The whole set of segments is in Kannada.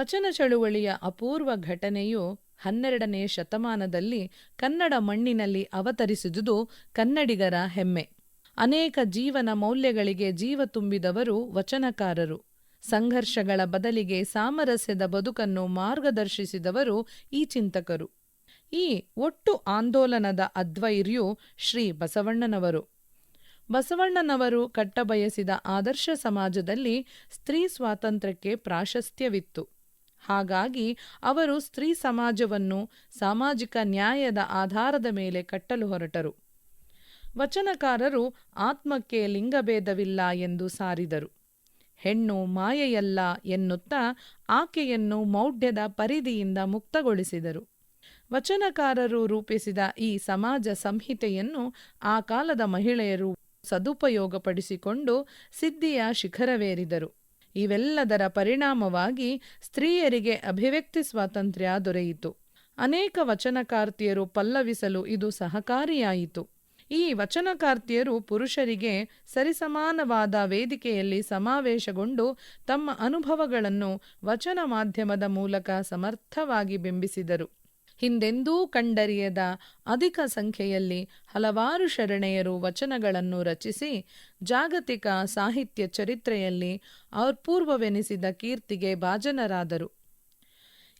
ವಚನ ಚಳುವಳಿಯ ಅಪೂರ್ವ ಘಟನೆಯು ಹನ್ನೆರಡನೇ ಶತಮಾನದಲ್ಲಿ ಕನ್ನಡ ಮಣ್ಣಿನಲ್ಲಿ ಅವತರಿಸಿದುದು ಕನ್ನಡಿಗರ ಹೆಮ್ಮೆ. ಅನೇಕ ಜೀವನ ಮೌಲ್ಯಗಳಿಗೆ ಜೀವ ತುಂಬಿದವರು ವಚನಕಾರರು. ಸಂಘರ್ಷಗಳ ಬದಲಿಗೆ ಸಾಮರಸ್ಯದ ಬದುಕನ್ನು ಮಾರ್ಗದರ್ಶಿಸಿದವರು ಈ ಚಿಂತಕರು. ಈ ಒಟ್ಟು ಆಂದೋಲನದ ಅದ್ವೈರ್ಯು ಶ್ರೀ ಬಸವಣ್ಣನವರು. ಬಸವಣ್ಣನವರು ಕಟ್ಟಬಯಸಿದ ಆದರ್ಶ ಸಮಾಜದಲ್ಲಿ ಸ್ತ್ರೀ ಸ್ವಾತಂತ್ರ್ಯಕ್ಕೆ ಪ್ರಾಶಸ್ತ್ಯವಿತ್ತು. ಹಾಗಾಗಿ ಅವರು ಸ್ತ್ರೀ ಸಮಾಜವನ್ನು ಸಾಮಾಜಿಕ ನ್ಯಾಯದ ಆಧಾರದ ಮೇಲೆ ಕಟ್ಟಲು ಹೊರಟರು. ವಚನಕಾರರು ಆತ್ಮಕ್ಕೆ ಲಿಂಗಭೇದವಿಲ್ಲ ಎಂದು ಸಾರಿದರು. ಹೆಣ್ಣು ಮಾಯೆಯಲ್ಲ ಎನ್ನುತ್ತಾ ಆಕೆಯನ್ನು ಮೌಢ್ಯದ ಪರಿಧಿಯಿಂದ ಮುಕ್ತಗೊಳಿಸಿದರು. ವಚನಕಾರರು ರೂಪಿಸಿದ ಈ ಸಮಾಜ ಸಂಹಿತೆಯನ್ನು ಆ ಕಾಲದ ಮಹಿಳೆಯರು ಸದುಪಯೋಗಪಡಿಸಿಕೊಂಡು ಸಿದ್ಧಿಯ ಶಿಖರವೇರಿದರು. ಇವೆಲ್ಲದರ ಪರಿಣಾಮವಾಗಿ ಸ್ತ್ರೀಯರಿಗೆ ಅಭಿವ್ಯಕ್ತಿ ಸ್ವಾತಂತ್ರ್ಯ ದೊರೆಯಿತು. ಅನೇಕ ವಚನಕಾರ್ತಿಯರು ಪಲ್ಲವಿಸಲು ಇದು ಸಹಕಾರಿಯಾಯಿತು. ಈ ವಚನಕಾರ್ತಿಯರು ಪುರುಷರಿಗೆ ಸರಿಸಮಾನವಾದ ವೇದಿಕೆಯಲ್ಲಿ ಸಮಾವೇಶಗೊಂಡು ತಮ್ಮ ಅನುಭವಗಳನ್ನು ವಚನ ಮಾಧ್ಯಮದ ಮೂಲಕ ಸಮರ್ಥವಾಗಿ ಬಿಂಬಿಸಿದರು. ಹಿಂದೆಂದೂ ಕಂಡರಿಯದ ಅಧಿಕ ಸಂಖ್ಯೆಯಲ್ಲಿ ಹಲವಾರು ಶರಣೆಯರು ವಚನಗಳನ್ನು ರಚಿಸಿ, ಜಾಗತಿಕ ಸಾಹಿತ್ಯ ಚರಿತ್ರೆಯಲ್ಲಿ ಅಪೂರ್ವವೆನಿಸಿದ ಕೀರ್ತಿಗೆ ಭಾಜನರಾದರು.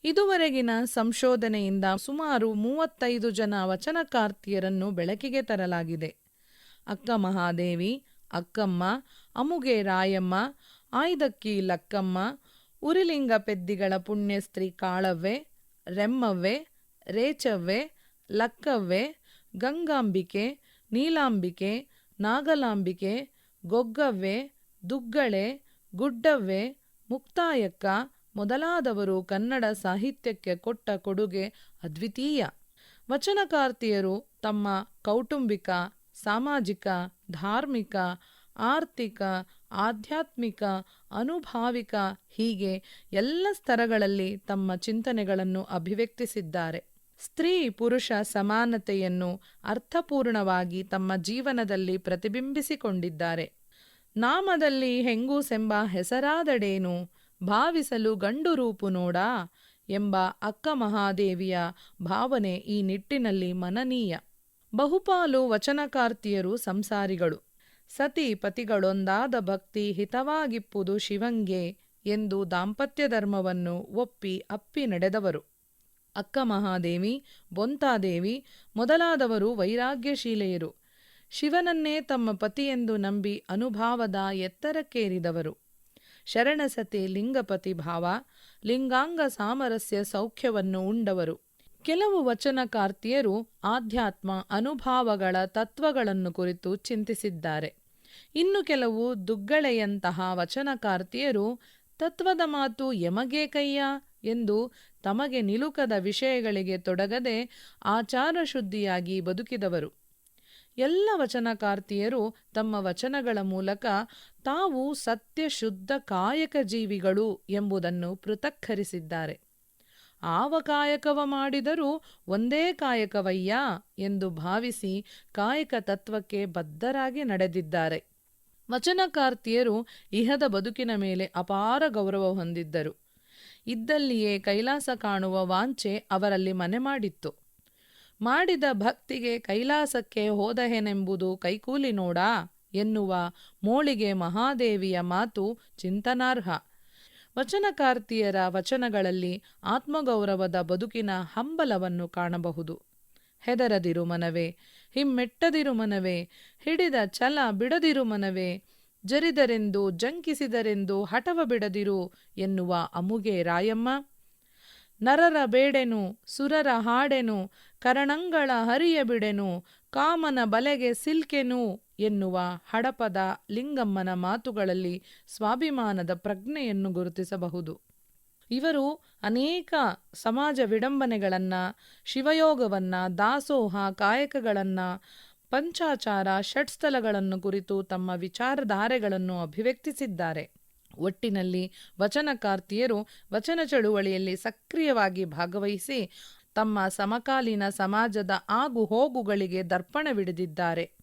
ಇದುವರೆಗಿನ ಸಂಶೋಧನೆಯಿಂದ ಸುಮಾರು ಮೂವತ್ತೈದು ಜನ ವಚನಕಾರ್ತಿಯರನ್ನು ಬೆಳಕಿಗೆ ತರಲಾಗಿದೆ. ಅಕ್ಕ ಮಹಾದೇವಿ, ಅಕ್ಕಮ್ಮ, ಅಮುಗೆ ರಾಯಮ್ಮ, ಆಯ್ದಕ್ಕಿ ಲಕ್ಕಮ್ಮ, ಉರಿಲಿಂಗ ಪೆದ್ದಿಗಳ ಪುಣ್ಯಸ್ತ್ರೀ ಕಾಳವ್ವೆ, ರೆಮ್ಮವ್ವೆ ರೇಚವ್ವೆ, ಲಕ್ಕವ್ವೆ, ಗಂಗಾಂಬಿಕೆ, ನೀಲಾಂಬಿಕೆ, ನಾಗಲಾಂಬಿಕೆ, ಗೊಗ್ಗವ್ವೆ, ದುಗ್ಗಳೆ, ಗುಡ್ಡವ್ವೆ, ಮುಕ್ತಾಯಕ್ಕ ಮೊದಲಾದವರು ಕನ್ನಡ ಸಾಹಿತ್ಯಕ್ಕೆ ಕೊಟ್ಟ ಕೊಡುಗೆ ಅದ್ವಿತೀಯ. ವಚನಕಾರ್ತಿಯರು ತಮ್ಮ ಕೌಟುಂಬಿಕ, ಸಾಮಾಜಿಕ, ಧಾರ್ಮಿಕ, ಆರ್ಥಿಕ ಆಧ್ಯಾತ್ಮಿಕ, ಅನುಭಾವಿಕ ಹೀಗೆ ಎಲ್ಲ ಸ್ತರಗಳಲ್ಲಿ ತಮ್ಮ ಚಿಂತನೆಗಳನ್ನು ಅಭಿವ್ಯಕ್ತಿಸಿದ್ದಾರೆ. ಸ್ತ್ರೀ ಪುರುಷ ಸಮಾನತೆಯನ್ನು ಅರ್ಥಪೂರ್ಣವಾಗಿ ತಮ್ಮ ಜೀವನದಲ್ಲಿ ಪ್ರತಿಬಿಂಬಿಸಿಕೊಂಡಿದ್ದಾರೆ. ನಾಮದಲ್ಲಿ ಹೆಂಗೂಸೆಂಬ ಹೆಸರಾದಡೇನು? ಭಾವಿಸಲು ಗಂಡು ರೂಪು ನೋಡಾ? ಎಂಬ ಅಕ್ಕ ಮಹಾದೇವಿಯ ಭಾವನೆ ಈ ನಿಟ್ಟಿನಲ್ಲಿ ಮನನೀಯ. ಬಹುಪಾಲು ವಚನಕಾರ್ತಿಯರು ಸಂಸಾರಿಗಳು. ಸತಿ ಪತಿಗಳೊಂದಾದ ಭಕ್ತಿ ಹಿತವಾಗಿಪ್ಪುದು ಶಿವಂಗೆ ಎಂದು ದಾಂಪತ್ಯ ಧರ್ಮವನ್ನು ಒಪ್ಪಿ ಅಪ್ಪಿ ನಡೆದವರು. ಅಕ್ಕ ಮಹಾದೇವಿ, ಬೊಂತಾದೇವಿ ಮೊದಲಾದವರು ವೈರಾಗ್ಯಶೀಲೆಯರು. ಶಿವನನ್ನೇ ತಮ್ಮ ಪತಿಯೆಂದು ನಂಬಿ ಅನುಭಾವದ ಎತ್ತರಕ್ಕೇರಿದವರು. ಶರಣಸತಿ ಲಿಂಗಪತಿ ಭಾವ, ಲಿಂಗಾಂಗ ಸಾಮರಸ್ಯ ಸೌಖ್ಯವನ್ನು ಉಂಡವರು. ಕೆಲವು ವಚನಕಾರ್ತಿಯರು ಆಧ್ಯಾತ್ಮ ಅನುಭಾವಗಳ ತತ್ವಗಳನ್ನು ಕುರಿತು ಚಿಂತಿಸಿದ್ದಾರೆ. ಇನ್ನು ಕೆಲವು ದುಗ್ಗಳೆಯಂತಹ ವಚನಕಾರ್ತಿಯರು, ತತ್ವದ ಮಾತು ಯಮಗೆ ಎಂದು ತಮಗೆ ನಿಲುಕದ ವಿಷಯಗಳಿಗೆ ತೊಡಗದೆ ಆಚಾರ ಶುದ್ಧಿಯಾಗಿ ಬದುಕಿದವರು. ಎಲ್ಲ ವಚನಕಾರ್ತಿಯರು ತಮ್ಮ ವಚನಗಳ ಮೂಲಕ ತಾವು ಸತ್ಯ ಶುದ್ಧ ಕಾಯಕ ಜೀವಿಗಳು ಎಂಬುದನ್ನು ಪೃಥಕ್ಕರಿಸಿದ್ದಾರೆ. ಆವ ಕಾಯಕವ ಮಾಡಿದರೂ ಒಂದೇ ಕಾಯಕವಯ್ಯ ಎಂದು ಭಾವಿಸಿ ಕಾಯಕ ತತ್ವಕ್ಕೆ ಬದ್ಧರಾಗಿ ನಡೆದಿದ್ದಾರೆ. ವಚನಕಾರ್ತಿಯರು ಇಹದ ಬದುಕಿನ ಮೇಲೆ ಅಪಾರ ಗೌರವ ಹೊಂದಿದ್ದರು. ಇದ್ದಲ್ಲಿಯೇ ಕೈಲಾಸ ಕಾಣುವ ವಾಂಛೆ ಅವರಲ್ಲಿ ಮನೆ ಮಾಡಿತ್ತು. ಮಾಡಿದ ಭಕ್ತಿಗೆ ಕೈಲಾಸಕ್ಕೆ ಹೋದಹೆನೆಂಬುದು ಕೈಕೂಲಿ ನೋಡಾ ಎನ್ನುವ ಮೋಳಿಗೆ ಮಹಾದೇವಿಯ ಮಾತು ಚಿಂತನಾರ್ಹ. ವಚನಕಾರ್ತಿಯರ ವಚನಗಳಲ್ಲಿ ಆತ್ಮಗೌರವದ ಬದುಕಿನ ಹಂಬಲವನ್ನು ಕಾಣಬಹುದು. ಹೆದರದಿರು ಮನವೇ, ಹಿಮ್ಮೆಟ್ಟದಿರು ಮನವೇ, ಹಿಡಿದ ಛಲ ಬಿಡದಿರು ಮನವೇ, ಜರಿದರೆಂದು ಜಂಕಿಸಿದರೆಂದು ಹಠವ ಬಿಡದಿರು ಎನ್ನುವ ಅಮುಗೆ ರಾಯಮ್ಮ. ನರರ ಬೇಡೆನು, ಸುರರ ಹಾಡೆನು, ಕರಣಂಗಳ ಹರಿಯ ಬಿಡೆನು, ಕಾಮನ ಬಲೆಗೆ ಸಿಲ್ಕೆನು ಎನ್ನುವ ಹಡಪದ ಲಿಂಗಮ್ಮನ ಮಾತುಗಳಲ್ಲಿ ಸ್ವಾಭಿಮಾನದ ಪ್ರಜ್ಞೆಯನ್ನು ಗುರುತಿಸಬಹುದು. ಇವರು ಅನೇಕ ಸಮಾಜ ವಿಡಂಬನೆಗಳನ್ನ, ಶಿವಯೋಗವನ್ನ, ದಾಸೋಹ ಕಾಯಕಗಳನ್ನ, ಪಂಚಾಚಾರ ಷಟ್ಸ್ಥಲಗಳನ್ನು ಕುರಿತು ತಮ್ಮ ವಿಚಾರಧಾರೆಗಳನ್ನು ಅಭಿವ್ಯಕ್ತಿಸಿದ್ದಾರೆ. ಒಟ್ಟಿನಲ್ಲಿ ವಚನಕಾರ್ತಿಯರು ವಚನ ಚಳುವಳಿಯಲ್ಲಿ ಸಕ್ರಿಯವಾಗಿ ಭಾಗವಹಿಸಿ ತಮ್ಮ ಸಮಕಾಲೀನ ಸಮಾಜದ ಆಗು ಹೋಗುಗಳಿಗೆ ದರ್ಪಣವಿಡಿದಿದ್ದಾರೆ.